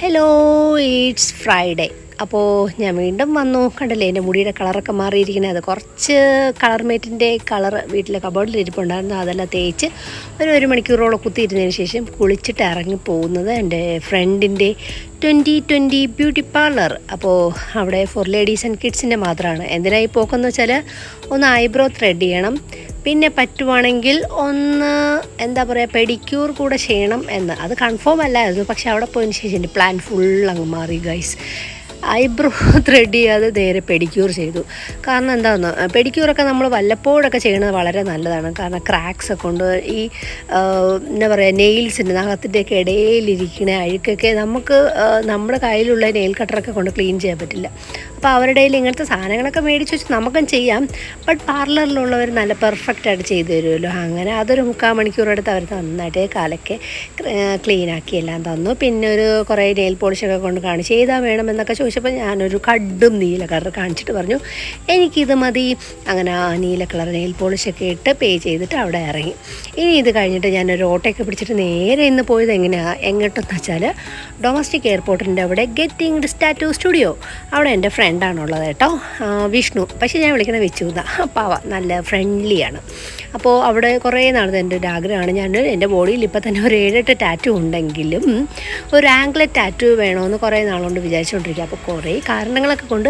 Hello it's Friday അപ്പോൾ ഞാൻ വീണ്ടും വന്നു. കണ്ടല്ലേ എന്റെ മുടിയുടെ കളറൊക്കെ മാറിയിരിക്കുന്നത്. അത് കുറച്ച് കളർ മേറ്റിന്റെ കളർ വീട്ടിലെ കബോർഡിൽ ഇരിപ്പുണ്ടായിരുന്നു. അതെല്ലാം തേച്ച് ഒരു ഒരു മണിക്കൂറോളം കുത്തിയിരുന്നതിന് ശേഷം കുളിച്ചിട്ട് ഇറങ്ങി പോകുന്നത് എന്റെ ഫ്രണ്ടിന്റെ ട്വന്റി ട്വന്റി ബ്യൂട്ടി പാർലർ അപ്പോൾ അവിടെ ഫോർ ലേഡീസ് ആൻഡ് കിഡ്സിന്റെ മാത്രമാണ് എന്തിനായി പോക്കെന്ന് വെച്ചാൽ ഒന്ന് ഐബ്രോ ത്രെഡ് ചെയ്യണം. പിന്നെ പറ്റുവാണെങ്കിൽ ഒന്ന് എന്താ പറയുക പെഡിക്യൂർ കൂടെ ചെയ്യണം എന്ന്. അത് കൺഫേം അല്ലായിരുന്നു പക്ഷേ അവിടെ പോയതിന് ശേഷം എന്റെ പ്ലാൻ ഫുൾ അങ്ങ് മാറി ഗൈസ് ഐബ്രോ ത്രെഡ് ചെയ്യാതെ നേരെ പെഡിക്യൂർ ചെയ്തു. കാരണം എന്താണെന്ന് പെഡിക്യൂറൊക്കെ നമ്മൾ വല്ലപ്പോഴൊക്കെ ചെയ്യണത് വളരെ നല്ലതാണ്. കാരണം ക്രാക്സ് ഒക്കെ ഉണ്ട്. ഈ എന്താ പറയുക നെയിൽസിന്റെ നഖത്തിന്റെയൊക്കെ ഇടയിലിരിക്കുന്ന അഴുക്കൊക്കെ നമുക്ക് നമ്മുടെ കയ്യിലുള്ള നെയിൽ കട്ടറൊക്കെ കൊണ്ട് ക്ലീൻ ചെയ്യാൻ പറ്റില്ല. അപ്പോൾ അവരുടെ കയ്യിൽ ഇങ്ങനത്തെ സാധനങ്ങളൊക്കെ മേടിച്ച് വെച്ച് നമുക്കും ചെയ്യാം. ബട്ട് പാർലറിലുള്ളവർ നല്ല പെർഫെക്റ്റ് ആയിട്ട് ചെയ്തു തരുമല്ലോ. അങ്ങനെ അതൊരു മുക്കാൽ മണിക്കൂറെടുത്ത് അവർ നന്നായിട്ട് കാലൊക്കെ ക്ലീൻ ആക്കി എല്ലാം തന്നു. പിന്നെ ഒരു കുറേ നെയിൽ പോളിഷൊക്കെ കൊണ്ട് കാണിച്ച് ചെയ്താൽ വേണമെന്നൊക്കെ ചോദിച്ചപ്പോൾ ഞാനൊരു കടും നീല കളർ കാണിച്ചിട്ട് പറഞ്ഞു എനിക്കിത് മതി. അങ്ങനെ ആ നീല കളർ നെയിൽ പോളിഷൊക്കെ ഇട്ട് പേ ചെയ്തിട്ട് അവിടെ ഇറങ്ങി. ഇനി ഇത് കഴിഞ്ഞിട്ട് ഞാനൊരു ഓട്ടോയൊക്കെ പിടിച്ചിട്ട് നേരെ ഇന്ന് പോയത് എങ്ങനെയാണ് എങ്ങോട്ടെന്ന് വെച്ചാൽ ഡൊമസ്റ്റിക് എയർപോർട്ടിന്റെ അവിടെ ഗെറ്റിംഗ് സ്റ്റാറ്റു സ്റ്റുഡിയോ അവിടെ എന്റെ ഫ്രണ്ടാണുള്ളത് കേട്ടോ. വിഷ്ണു. പക്ഷേ ഞാൻ വിളിക്കുന്ന വിച്ചുന്ന. പാവ നല്ല ഫ്രണ്ട്ലിയാണ് അപ്പോൾ അവിടെ കുറേ നാളത്തെ എന്റെ ഒരു ആഗ്രഹമാണ്. ഞാൻ എന്റെ ബോഡിയിൽ ഇപ്പം തന്നെ ഒരു ഏഴെട്ട് ടാറ്റു ഉണ്ടെങ്കിലും ഒരു ആംഗ്ലറ്റ് ടാറ്റു വേണമെന്ന് കുറേ നാളുകൊണ്ട് വിചാരിച്ചുകൊണ്ടിരിക്കുക അപ്പോൾ കുറേ കാരണങ്ങളൊക്കെ കൊണ്ട്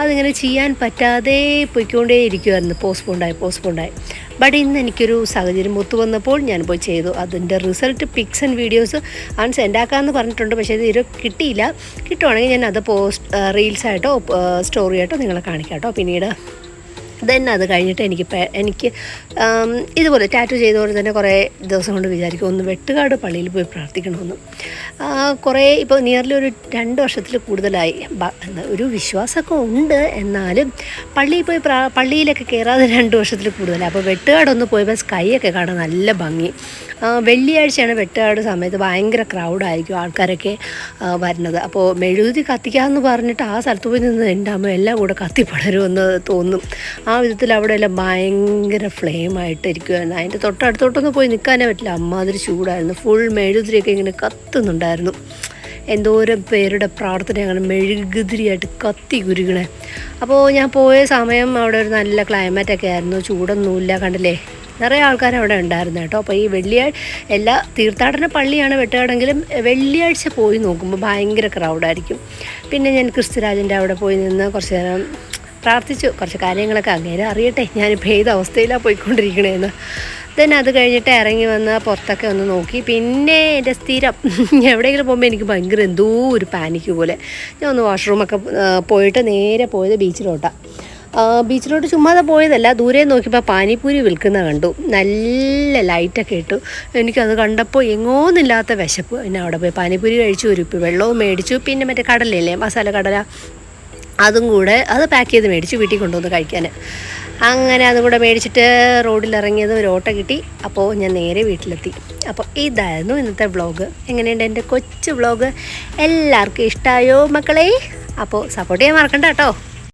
അതിങ്ങനെ ചെയ്യാൻ പറ്റാതെ പോയിക്കൊണ്ടേ ഇരിക്കുമായിരുന്നു പോസ്റ്റ്പോണ്ടായി പോസ്റ്റ്പോണ്ടായി ബട്ട് ഇന്ന് എനിക്കൊരു സാഹചര്യം ഒത്തു വന്നപ്പോൾ ഞാൻ പോയി ചെയ്തു. അതിന്റെ റിസൾട്ട് പിക്സ് ആൻഡ് വീഡിയോസ് ആണ് സെൻഡ് ആക്കാമെന്ന് പറഞ്ഞിട്ടുണ്ട്. പക്ഷേ ഇത് കിട്ടിയില്ല. കിട്ടുവാണെങ്കിൽ ഞാൻ അത് പോസ്റ്റ് റീൽസായിട്ടോ സ്റ്റോറി ആയിട്ടോ നിങ്ങളെ കാണിക്കാം കേട്ടോ. പിന്നീട് ദെൻ അത് കഴിഞ്ഞിട്ട് എനിക്ക് എനിക്ക് ഇതുപോലെ ടാറ്റു ചെയ്തപോലെ തന്നെ കുറേ ദിവസം കൊണ്ട് വിചാരിക്കും ഒന്ന് വെട്ടുകാട് പള്ളിയിൽ പോയി പ്രാർത്ഥിക്കണമെന്ന്. കുറേ ഇപ്പോൾ നിയർലി ഒരു രണ്ട് വർഷത്തിൽ കൂടുതലായി. ഒരു വിശ്വാസമൊക്കെ ഉണ്ട്. എന്നാലും പള്ളിയിൽ പോയി പള്ളിയിലൊക്കെ കയറാതെ രണ്ട് വർഷത്തിൽ കൂടുതലായി. അപ്പോൾ വെട്ടുകാടൊന്ന് പോയപ്പോൾ സ്കൈ ഒക്കെ കാണാൻ നല്ല ഭംഗി. വെള്ളിയാഴ്ചയാണ് വെട്ടുകാട് സമയത്ത് ഭയങ്കര ക്രൗഡായിരിക്കും ആൾക്കാരൊക്കെ വരുന്നത്. അപ്പോൾ മെഴുകുതി കത്തിക്കാമെന്ന് പറഞ്ഞിട്ട് ആ സ്ഥലത്ത് പോയി നിന്ന് അമ്മ എല്ലാം കൂടെ കത്തിപ്പടരുമെന്ന് തോന്നും. ആ വിധത്തിൽ അവിടെ എല്ലാം ഭയങ്കര ഫ്ലെയിമായിട്ടിരിക്കുമായിരുന്നു അതിന്റെ തൊട്ടടുത്തോട്ടൊന്നും പോയി നിൽക്കാനേ പറ്റില്ല. അമ്മാതിരി ചൂടായിരുന്നു. ഫുൾ മെഴുകുതിരിയൊക്കെ ഇങ്ങനെ കത്തുന്നുണ്ടായിരുന്നു. എന്തോരം പേരുടെ പ്രാർത്ഥന അങ്ങനെ മെഴുകുതിരിയായിട്ട് കത്തി കുരുകണേ അപ്പോൾ ഞാൻ പോയ സമയം അവിടെ ഒരു നല്ല ക്ലൈമറ്റൊക്കെ ആയിരുന്നു. ചൂടൊന്നുമില്ല കണ്ടില്ലേ? നിറയെ ആൾക്കാർ അവിടെ ഉണ്ടായിരുന്നു കേട്ടോ. അപ്പോൾ ഈ വെള്ളിയാഴ്ച എല്ലാ തീർത്ഥാടന പള്ളിയാണ് വെട്ടുകാടെങ്കിലും വെള്ളിയാഴ്ച പോയി നോക്കുമ്പോൾ ഭയങ്കര ക്രൗഡായിരിക്കും പിന്നെ ഞാൻ ക്രിസ്തുരാജന്റെ അവിടെ പോയി നിന്ന് കുറച്ച് നേരം പ്രാർത്ഥിച്ചു. കുറച്ച് കാര്യങ്ങളൊക്കെ അങ്ങേരെ അറിയട്ടെ. ഞാനിപ്പോൾ ഏത് അവസ്ഥയിലാണ് പോയിക്കൊണ്ടിരിക്കണേന്ന്. ദെൻ അത് കഴിഞ്ഞിട്ട് ഇറങ്ങി വന്ന് പുറത്തൊക്കെ ഒന്ന് നോക്കി. പിന്നെ എന്റെ സ്ഥിരം എവിടെയെങ്കിലും പോകുമ്പോൾ എനിക്ക് ഭയങ്കര എന്തോ ഒരു പാനിക്ക് പോലെ. ഞാൻ ഒന്ന് വാഷ്റൂമൊക്കെ പോയിട്ട് നേരെ പോയത് ബീച്ചിലോട്ടാണ് ബീച്ചിലോട്ട് ചുമ്മാതെ പോയതല്ല ദൂരെ നോക്കിയപ്പോൾ പാനിപ്പൂരി വിൽക്കുന്ന കണ്ടു. നല്ല ലൈറ്റൊക്കെ ഇട്ടു. എനിക്കത് കണ്ടപ്പോൾ എങ്ങോന്നില്ലാത്ത വിശപ്പ്. പിന്നെ അവിടെ പോയി പാനിപ്പൂരി കഴിച്ചു ഒരു വെള്ളവും മേടിച്ചു പിന്നെ മറ്റേ കടലല്ലേ മസാല കടല. അതും കൂടെ അത് പാക്ക് ചെയ്ത് മേടിച്ചു വീട്ടിൽ കൊണ്ടുവന്ന് കഴിക്കാൻ അങ്ങനെ അതും കൂടെ മേടിച്ചിട്ട് റോഡിൽ ഇറങ്ങിയത് ഒരു ഓട്ടോ കിട്ടി. അപ്പോൾ ഞാൻ നേരെ വീട്ടിലെത്തി. അപ്പോൾ ഇതായിരുന്നു ഇന്നത്തെ വ്ളോഗ് എങ്ങനെയുണ്ട് എന്റെ കൊച്ചു വ്ളോഗ് എല്ലാവർക്കും ഇഷ്ടമായോ മക്കളെ? അപ്പോൾ സപ്പോർട്ട് ചെയ്യാൻ മറക്കണ്ട കേട്ടോ.